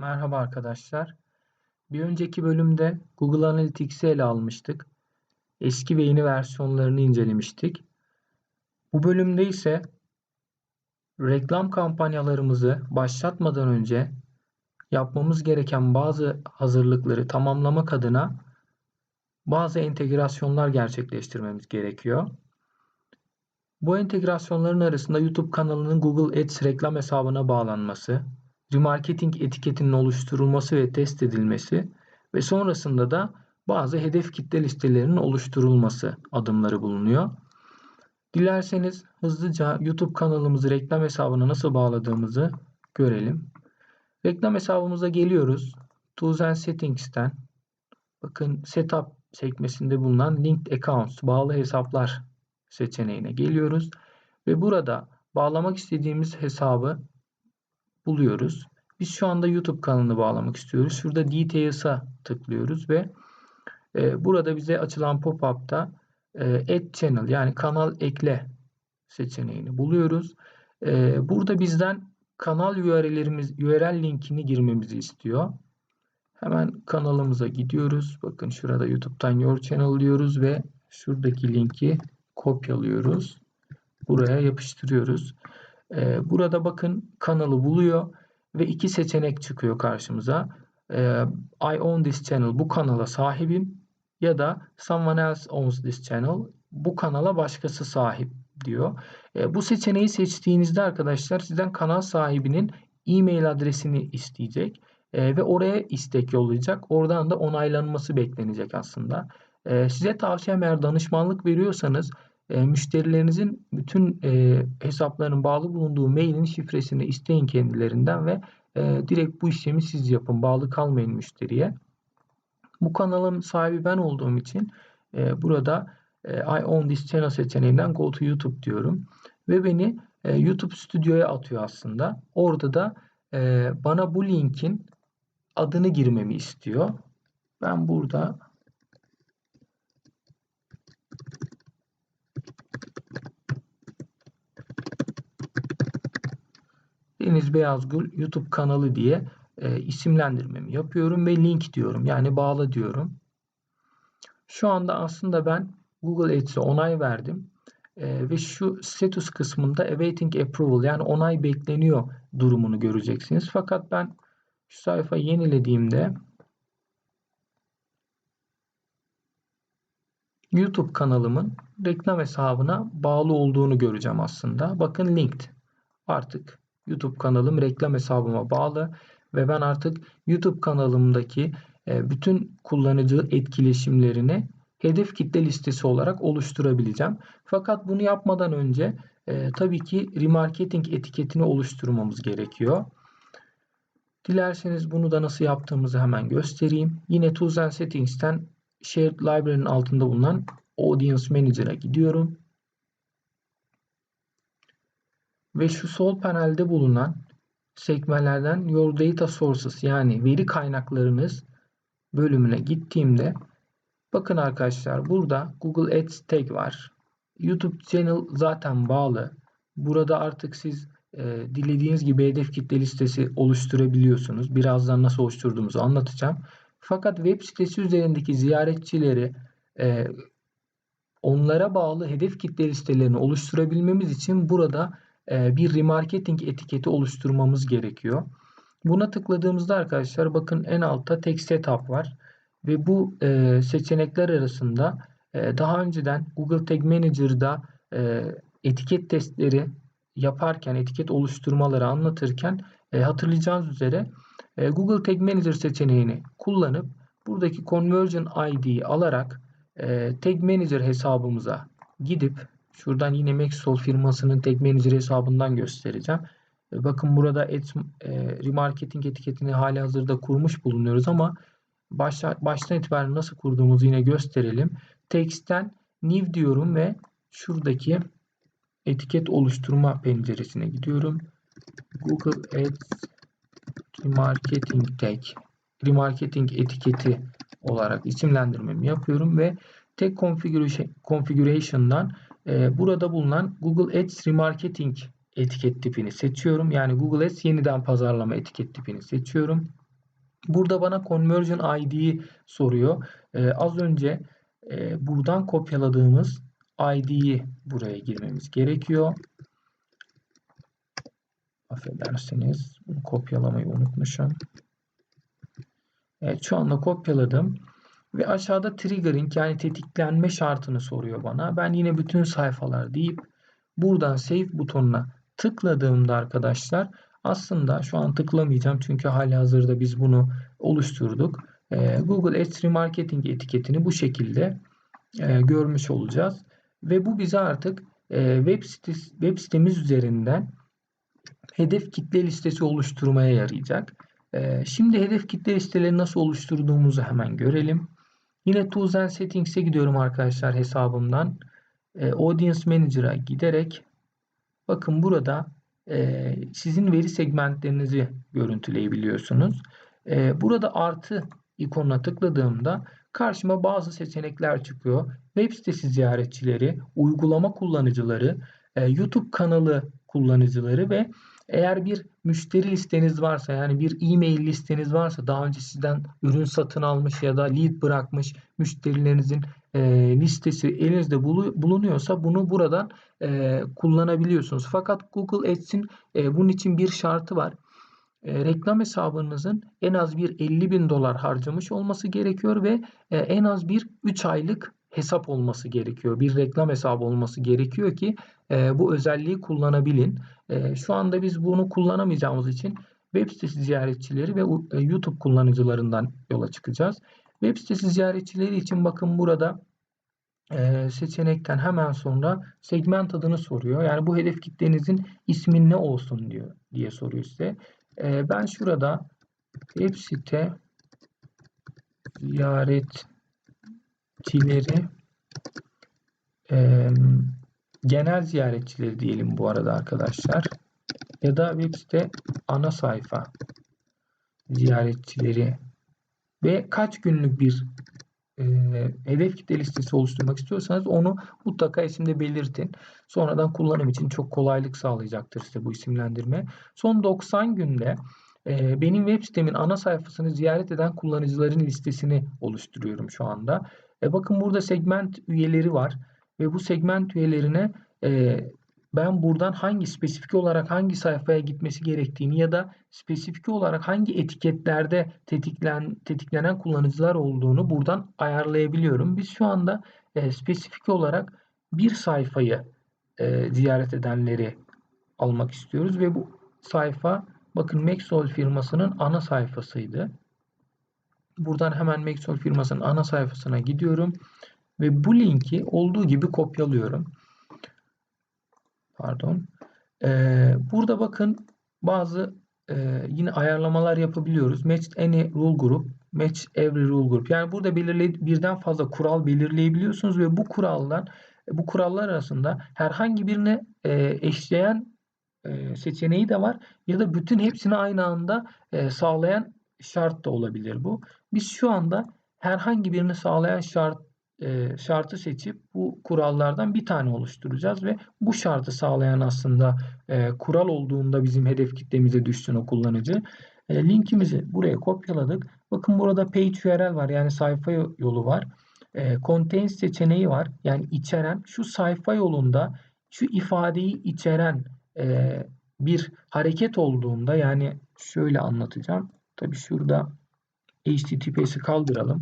Merhaba arkadaşlar. Bir önceki bölümde Google Analytics'i ele almıştık. Eski ve yeni versiyonlarını incelemiştik. Bu bölümde ise reklam kampanyalarımızı başlatmadan önce yapmamız gereken bazı hazırlıkları tamamlamak adına bazı entegrasyonlar gerçekleştirmemiz gerekiyor. Bu entegrasyonların arasında YouTube kanalının Google Ads reklam hesabına bağlanması, remarketing etiketinin oluşturulması ve test edilmesi ve sonrasında da bazı hedef kitle listelerinin oluşturulması adımları bulunuyor. Dilerseniz hızlıca YouTube kanalımızı reklam hesabına nasıl bağladığımızı görelim. Reklam hesabımıza geliyoruz. Tools and Settings'ten bakın Setup sekmesinde bulunan Linked Accounts, bağlı hesaplar seçeneğine geliyoruz. Ve burada bağlamak istediğimiz hesabı buluyoruz. Biz şu anda YouTube kanalını bağlamak istiyoruz. Şurada Details'a tıklıyoruz ve e, burada bize açılan pop-up'ta e, Add Channel yani kanal ekle seçeneğini buluyoruz. E, burada bizden kanal URL'lerimiz URL linkini girmemizi istiyor. Hemen kanalımıza gidiyoruz. Bakın şurada YouTube'dan Your Channel diyoruz ve şuradaki linki kopyalıyoruz. Buraya yapıştırıyoruz. Ee, burada bakın kanalı buluyor ve iki seçenek çıkıyor karşımıza. Ee, I own this channel bu kanala sahibim ya da someone else owns this channel bu kanala başkası sahip diyor. Ee, bu seçeneği seçtiğinizde arkadaşlar sizden kanal sahibinin e-mail adresini isteyecek ve oraya istek yollayacak. Oradan da onaylanması beklenecek aslında. size tavsiyem eğer danışmanlık veriyorsanız e, müşterilerinizin bütün e, hesaplarının bağlı bulunduğu mailin şifresini isteyin kendilerinden ve e, direkt bu işlemi siz yapın. Bağlı kalmayın müşteriye. Bu kanalın sahibi ben olduğum için burada I own this channel seçeneğinden go to YouTube diyorum. Ve beni YouTube stüdyoya atıyor aslında. Orada da bana bu linkin adını girmemi istiyor. Ben burada Deniz Beyazgül YouTube kanalı diye e, isimlendirmemi yapıyorum ve link diyorum. Yani bağla diyorum. Şu anda aslında ben Google Ads'e onay verdim. E, ve şu status kısmında awaiting approval yani onay bekleniyor durumunu göreceksiniz. Fakat ben şu sayfa yenilediğimde YouTube kanalımın reklam hesabına bağlı olduğunu göreceğim aslında. Bakın linked. Artık YouTube kanalım reklam hesabıma bağlı ve ben artık YouTube kanalımdaki e, bütün kullanıcı etkileşimlerini hedef kitle listesi olarak oluşturabileceğim. Fakat bunu yapmadan önce e, tabii ki remarketing etiketini oluşturmamız gerekiyor. Dilerseniz bunu da nasıl yaptığımızı hemen göstereyim. Yine Tools and Settings'ten Shared Library'nin altında bulunan Audience Manager'a gidiyorum. Ve şu sol panelde bulunan sekmelerden Your Data Sources yani veri kaynaklarınız bölümüne gittiğimde bakın arkadaşlar burada Google Ads tag var. YouTube channel zaten bağlı. Burada artık siz e, dilediğiniz gibi hedef kitle listesi oluşturabiliyorsunuz. Birazdan nasıl oluşturduğumuzu anlatacağım. Fakat web sitesi üzerindeki ziyaretçileri e, onlara bağlı hedef kitle listelerini oluşturabilmemiz için burada bir remarketing etiketi oluşturmamız gerekiyor. Buna tıkladığımızda arkadaşlar bakın en altta tek setup var. Ve bu e, seçenekler arasında e, daha önceden Google Tag Manager'da etiket testleri yaparken, etiket oluşturmaları anlatırken hatırlayacağınız üzere Google Tag Manager seçeneğini kullanıp buradaki Conversion ID'yi alarak Tag Manager hesabımıza gidip Şuradan yine Maxwell firmasının Tag Manager hesabından göstereceğim. E, bakın burada et, e, remarketing etiketini hali hazırda kurmuş bulunuyoruz ama başla, baştan itibaren nasıl kurduğumuzu yine gösterelim. Text'ten new diyorum ve şuradaki etiket oluşturma penceresine gidiyorum. Google Ads Remarketing Tag Remarketing etiketi olarak isimlendirmemi yapıyorum ve Tag Configuration, Configuration'dan ee, burada bulunan Google Ads Remarketing etiket tipini seçiyorum. Yani Google Ads yeniden pazarlama etiket tipini seçiyorum. Burada bana conversion ID'yi soruyor. Ee, az önce e, buradan kopyaladığımız ID'yi buraya girmemiz gerekiyor. Affedersiniz. Bunu kopyalamayı unutmuşum. Evet şu anda kopyaladım. Ve aşağıda triggering yani tetiklenme şartını soruyor bana. Ben yine bütün sayfalar deyip buradan save butonuna tıkladığımda arkadaşlar aslında şu an tıklamayacağım çünkü hali hazırda biz bunu oluşturduk. Ee, Google Ads Remarketing etiketini bu şekilde e, görmüş olacağız. Ve bu bize artık e, web, sitesi, web sitemiz üzerinden hedef kitle listesi oluşturmaya yarayacak. E, şimdi hedef kitle listeleri nasıl oluşturduğumuzu hemen görelim. Yine Tools and Settings'e gidiyorum arkadaşlar hesabımdan. Audience Manager'a giderek bakın burada sizin veri segmentlerinizi görüntüleyebiliyorsunuz. burada artı ikonuna tıkladığımda karşıma bazı seçenekler çıkıyor. Web sitesi ziyaretçileri, uygulama kullanıcıları, e, YouTube kanalı kullanıcıları ve eğer bir müşteri listeniz varsa yani bir e-mail listeniz varsa daha önce sizden ürün satın almış ya da lead bırakmış müşterilerinizin e, listesi elinizde bulunuyorsa bunu buradan e, kullanabiliyorsunuz. Fakat Google Ads'in e, bunun için bir şartı var e, reklam hesabınızın en az bir 50 bin dolar harcamış olması gerekiyor ve e, en az bir 3 aylık hesap olması gerekiyor. Bir reklam hesabı olması gerekiyor ki e, bu özelliği kullanabilin. E, şu anda biz bunu kullanamayacağımız için web sitesi ziyaretçileri ve e, YouTube kullanıcılarından yola çıkacağız. Web sitesi ziyaretçileri için bakın burada e, seçenekten hemen sonra segment adını soruyor. Yani bu hedef kitlenizin ismi ne olsun diyor diye soruyor size. Ee, ben şurada web site ziyaretçileri e, genel ziyaretçileri diyelim bu arada arkadaşlar. Ya da web site ana sayfa ziyaretçileri ve kaç günlük bir e, hedef kitle listesi oluşturmak istiyorsanız onu mutlaka isimde belirtin. Sonradan kullanım için çok kolaylık sağlayacaktır size bu isimlendirme. Son 90 günde e, benim web sitemin ana sayfasını ziyaret eden kullanıcıların listesini oluşturuyorum şu anda. E, bakın burada segment üyeleri var ve bu segment üyelerine e, ben buradan hangi spesifik olarak hangi sayfaya gitmesi gerektiğini ya da spesifik olarak hangi etiketlerde tetiklen, tetiklenen kullanıcılar olduğunu buradan ayarlayabiliyorum. Biz şu anda e, spesifik olarak bir sayfayı e, ziyaret edenleri almak istiyoruz ve bu sayfa bakın Maxol firmasının ana sayfasıydı. Buradan hemen Maxol firmasının ana sayfasına gidiyorum ve bu linki olduğu gibi kopyalıyorum. Pardon. Ee, burada bakın bazı e, yine ayarlamalar yapabiliyoruz. Match any rule group, match every rule group. Yani burada belirle birden fazla kural belirleyebiliyorsunuz ve bu kuraldan bu kurallar arasında herhangi birine e, eşleyen e, seçeneği de var ya da bütün hepsini aynı anda e, sağlayan şart da olabilir bu. Biz şu anda herhangi birini sağlayan şart e, şartı seçip bu kurallardan bir tane oluşturacağız ve bu şartı sağlayan aslında e, kural olduğunda bizim hedef kitlemize düşsün o kullanıcı. E, linkimizi buraya kopyaladık. Bakın burada page URL var yani sayfa yolu var. E, contains seçeneği var yani içeren şu sayfa yolunda şu ifadeyi içeren e, bir hareket olduğunda yani şöyle anlatacağım. Tabi şurada HTTPS'i kaldıralım.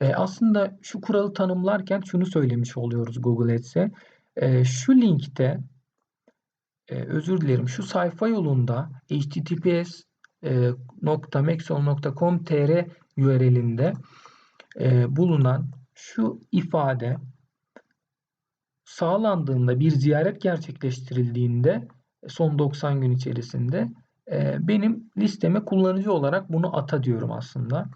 E, aslında şu kuralı tanımlarken şunu söylemiş oluyoruz Google Ads'e. E, şu linkte e, özür dilerim şu sayfa yolunda https e, .maxon.com.tr URL'inde e, bulunan şu ifade sağlandığında bir ziyaret gerçekleştirildiğinde son 90 gün içerisinde benim listeme kullanıcı olarak bunu ata diyorum aslında.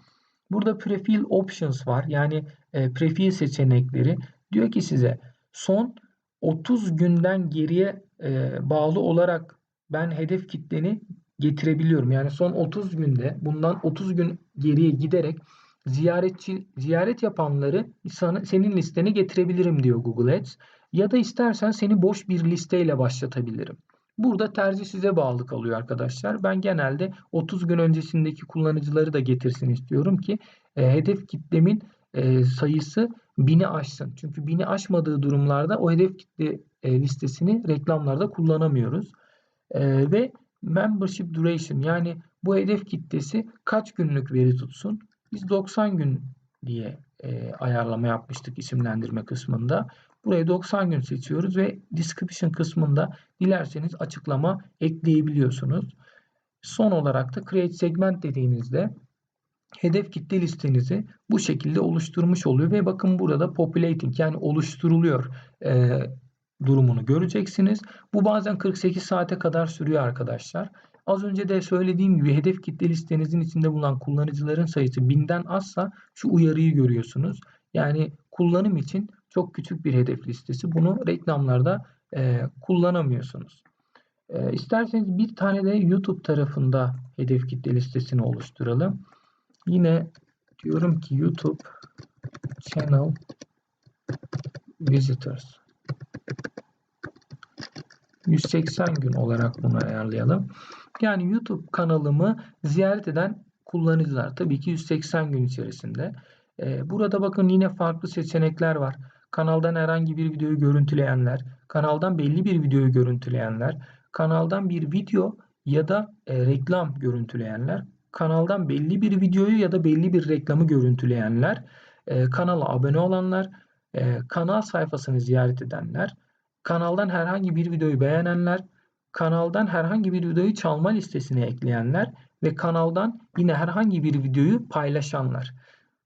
Burada prefill options var. Yani e, prefill seçenekleri. Diyor ki size son 30 günden geriye e, bağlı olarak ben hedef kitleni getirebiliyorum. Yani son 30 günde bundan 30 gün geriye giderek ziyaretçi ziyaret yapanları sana, senin listene getirebilirim diyor Google Ads. Ya da istersen seni boş bir listeyle başlatabilirim. Burada tercih size bağlı kalıyor arkadaşlar. Ben genelde 30 gün öncesindeki kullanıcıları da getirsin istiyorum ki e, hedef kitlemin e, sayısı 1000'i aşsın. Çünkü 1000'i aşmadığı durumlarda o hedef kitle e, listesini reklamlarda kullanamıyoruz. E, ve membership duration yani bu hedef kitlesi kaç günlük veri tutsun? Biz 90 gün diye e, ayarlama yapmıştık isimlendirme kısmında. Buraya 90 gün seçiyoruz ve description kısmında dilerseniz açıklama ekleyebiliyorsunuz. Son olarak da create segment dediğinizde hedef kitle listenizi bu şekilde oluşturmuş oluyor ve bakın burada populating yani oluşturuluyor e, durumunu göreceksiniz. Bu bazen 48 saate kadar sürüyor arkadaşlar. Az önce de söylediğim gibi hedef kitle listenizin içinde bulunan kullanıcıların sayısı 1000'den azsa şu uyarıyı görüyorsunuz. Yani kullanım için çok küçük bir hedef listesi. Bunu reklamlarda e, kullanamıyorsunuz. E, isterseniz bir tane de YouTube tarafında hedef kitle listesini oluşturalım. Yine diyorum ki YouTube channel visitors 180 gün olarak bunu ayarlayalım. Yani YouTube kanalımı ziyaret eden kullanıcılar tabii ki 180 gün içerisinde. Ee, burada bakın yine farklı seçenekler var. Kanaldan herhangi bir videoyu görüntüleyenler, kanaldan belli bir videoyu görüntüleyenler, kanaldan bir video ya da e, reklam görüntüleyenler, kanaldan belli bir videoyu ya da belli bir reklamı görüntüleyenler, e, kanala abone olanlar, e, kanal sayfasını ziyaret edenler, kanaldan herhangi bir videoyu beğenenler, kanaldan herhangi bir videoyu çalma listesine ekleyenler ve kanaldan yine herhangi bir videoyu paylaşanlar.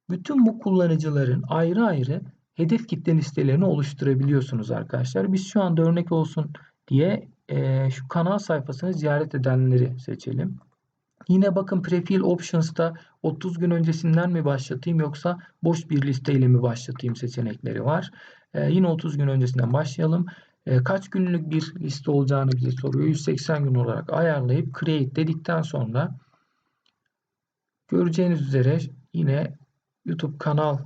Bütün bu kullanıcıların ayrı ayrı hedef kitle listelerini oluşturabiliyorsunuz arkadaşlar. Biz şu anda örnek olsun diye e, şu kanal sayfasını ziyaret edenleri seçelim. Yine bakın Prefil Options'ta 30 gün öncesinden mi başlatayım yoksa boş bir listeyle mi başlatayım seçenekleri var. E, yine 30 gün öncesinden başlayalım. E, kaç günlük bir liste olacağını bize soruyor. 180 gün olarak ayarlayıp Create dedikten sonra göreceğiniz üzere yine YouTube kanal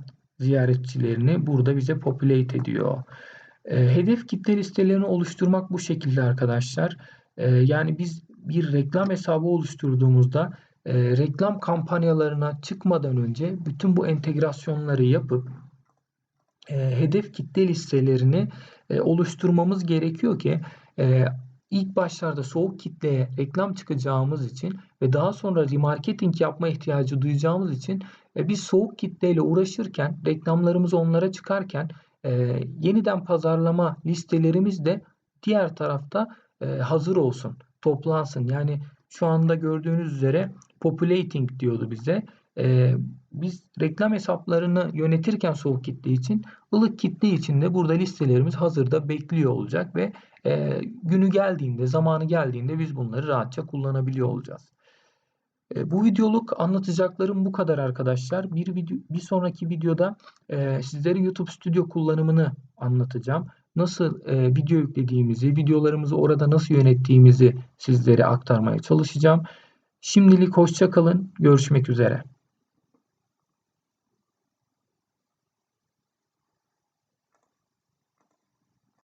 ziyaretçilerini burada bize populate ediyor. E, hedef kitle listelerini oluşturmak bu şekilde arkadaşlar. E, yani biz bir reklam hesabı oluşturduğumuzda e, reklam kampanyalarına çıkmadan önce bütün bu entegrasyonları yapıp e, hedef kitle listelerini e, oluşturmamız gerekiyor ki e, ilk başlarda soğuk kitleye reklam çıkacağımız için ve daha sonra remarketing yapma ihtiyacı duyacağımız için e, biz soğuk kitleyle uğraşırken reklamlarımız onlara çıkarken e, yeniden pazarlama listelerimiz de diğer tarafta e, hazır olsun, toplansın. Yani şu anda gördüğünüz üzere populating diyordu bize. E, biz reklam hesaplarını yönetirken soğuk kitle için ılık kitle için de burada listelerimiz hazırda bekliyor olacak ve e, günü geldiğinde, zamanı geldiğinde biz bunları rahatça kullanabiliyor olacağız. E, bu videoluk anlatacaklarım bu kadar arkadaşlar. Bir video, bir sonraki videoda e, sizlere YouTube Studio kullanımını anlatacağım. Nasıl e, video yüklediğimizi, videolarımızı orada nasıl yönettiğimizi sizlere aktarmaya çalışacağım. Şimdilik hoşça kalın. Görüşmek üzere.